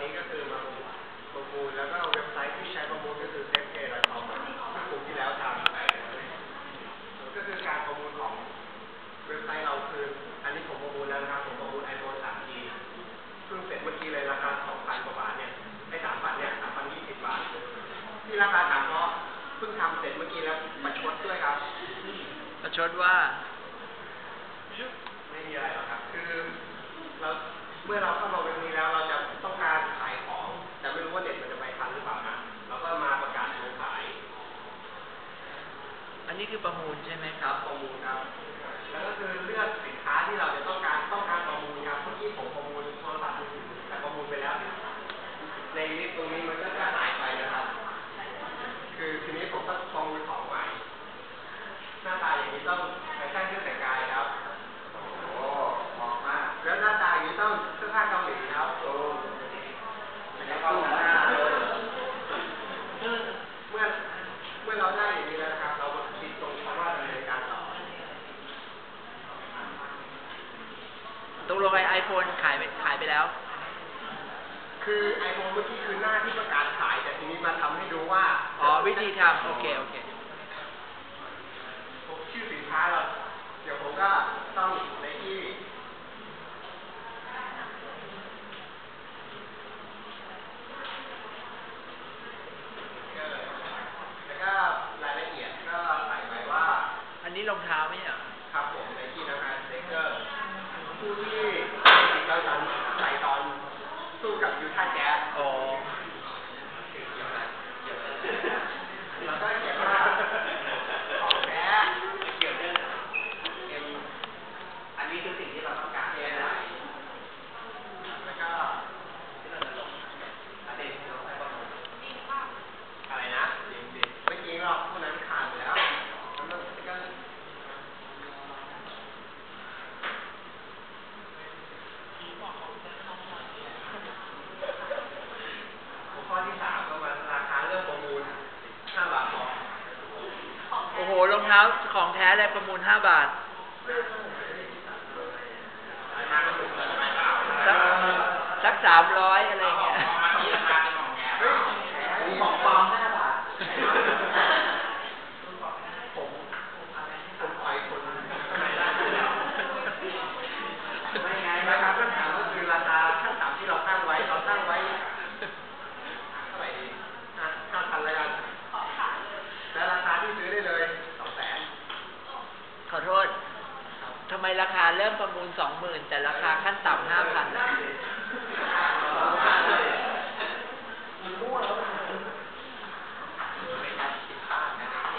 นี้ก็คือมาประมูลแล้วก็เว็บไซต์ที่ใช้ประมูลก็คือเซฟเกย์ไลท์คอมที่กลุ่มที่แล้วทำก็คือการประมูลของเว็บไซต์เราคืออันนี้ผมประมูลแล้วนะครับผมประมูลไอโฟน 3G เพิ่งเสร็จเมื่อกี้เลยราคา 2,000 กว่าบาทเนี่ยไอ้3บาทเนี่ย3,020 บาท ที่ราคาสามเพราเพิ่งทำเสร็จเมื่อกี้แล้วมาชดด้วยครับมาชดว่า ไม่มีอะไรหรอกครับ คือเราเมื่อเราเข้ามาเว็บ นนี้คือประมูลใช่ไหมคครัรับบประมูลครับ แล้วก็คือเลือกสินค้าที่เราจะต้องการต้องการประมูลครับเมื่อกี้ผมประมูลโทรศัพท์มือถือแต่ประมูลไปแล้ว ในลิสต์ตรงนี้มันก็จะหายไปนะครับ คือทีนี้ผมต้องประมูลของใหม่ หน้าตาอย่างนี้ต้องแฟชั่นเครื่องแต่งกายครับ โอ้โหเหมาะมาก แล้วหน้าตาอย่างนี้ต้องเสื้อผ้าเกาหลีครับโอ้แล้วก็หน้าเลยเมื่อเมื่อเราได้อย่างนี้แล้วนะครับ เรามาคิดตรงคำว่าดำเนินการต่อ ตก ลงไอไอโฟนขายไปขายไปแล้ว คือไอโฟนเมื่อกี้คือหน้าที่ประกาศขาย แต่ทีนี้มาทำให้ดูว่าอ๋อวิธีทำโอเคโอเค ผมชื่อสินค้าเราเดี๋ยวผมก็ต้องในที่แล้วก็รายละเอียดก็ใส่ไว้ว่าอันนี้รองเท้าไหมเนี่ยครับผมในที่ทำงานสเต็กเกอร์ ผู้ที่ เราตอนใส่ตอนสู้กับยูท่าแจ๊ส อ๋อ แล้วก็เขียนว่าของแท้เกี่ยวเรื่องเอ็มอันนี้คือสิ่งที่เราต้องการแก้ไขแล้วก็ที่เราจะลงอันนี้เราใช้ประมูลอะไรนะจริงจริงเมื่อกี้เราพวกนั้นขาดไปแล้วแล้วมันก็ หัวข้อที่สามก็มาราคาเริ่มประมูลห้าบาทพอ โอ้โห รอง เท้าของแท้เลยประมูลห้าบาทสักสักสามร้อยอะไรเงี้ย ราคาเริ่มประมูลสองหมื่นแต่ราคาขั้นต่ำห้าพัน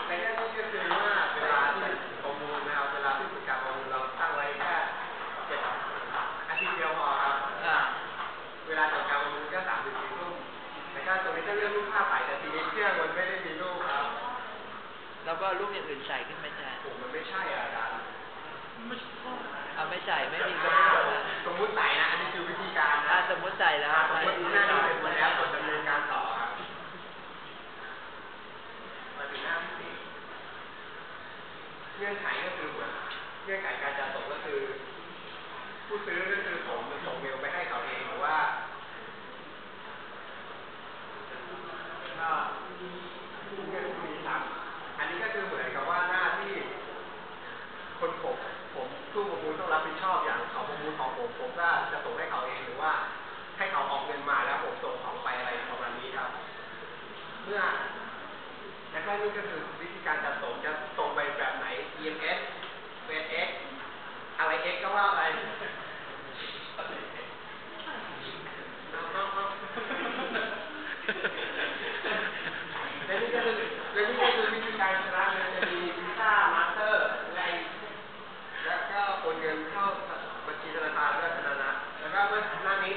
ในแง่นี้ก็คือว่าเวลาที่ประมูลนะครับเวลาที่ฝึกการประมูลเราตั้งไว้แค่เจ็ดอาทิตย์เดียวพอครับอ่าเวลาจัดการประมูลก็สามถึงสี่ทุ่มแต่ก็ตรงนี้ก็เลือกรูปภาพใส่แต่ทีนี้เครื่องมันไม่ได้มีรูปครับแล้วก็รูปอย่างอื่นใส่ขึ้นไปแทนผมมันไม่ใช่อะอาจารย์ เอาไม่ใส่ไม่มีก็ไม่ต้องนะสมมุติใส่นะ อันนี้คือวิธีการอ่านะสมมุติใส่แล้วอ่าสมมติหน้านี้เสร็จหมดแล้วกดดำเนินการต่อครับมาถึงหน้าที่สี่เงื่อนไขก็คือเหมือนเงื่อนไขการจัดส่งก็คือ ผู้ซื้อก็คือผม และนี่ก็คือแะนี่ก็คือวิธีการชนะเงิจะมีวีซ่ามาสเตอร์อะไรแล้ก็โนเงินเข้าบัญชีธนาคารด้วธนานะแล้วก็เมื่อหนี้